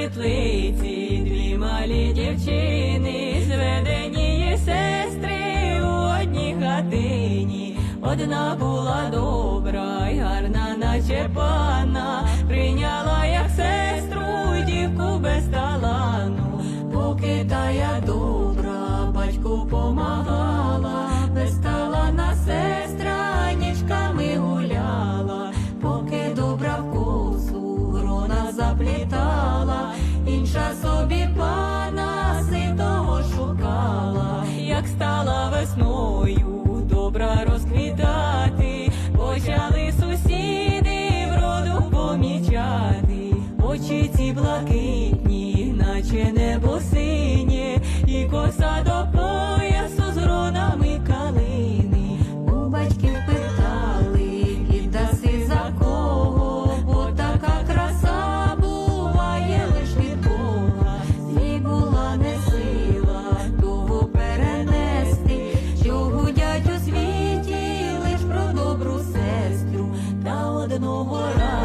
світлиці, дві малі дівчини, зведені сестри у одній хатині, одна була добра й гарна, наче па. очі ці блакитні, наче небо синє, і коса до поясу з ронами калини. У батьків питали, віддаси за кого, бо така краса буває лиш від Бога, і була не сила того перенести, що гудять у світі лиш про добру сестру та одного разу.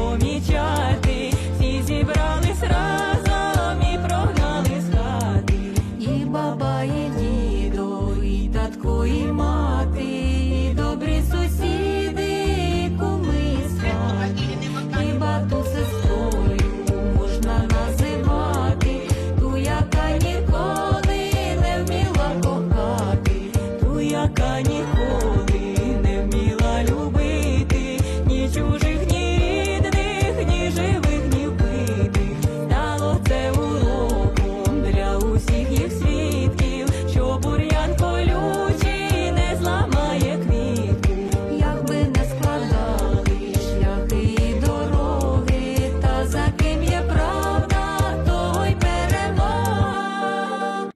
做你骄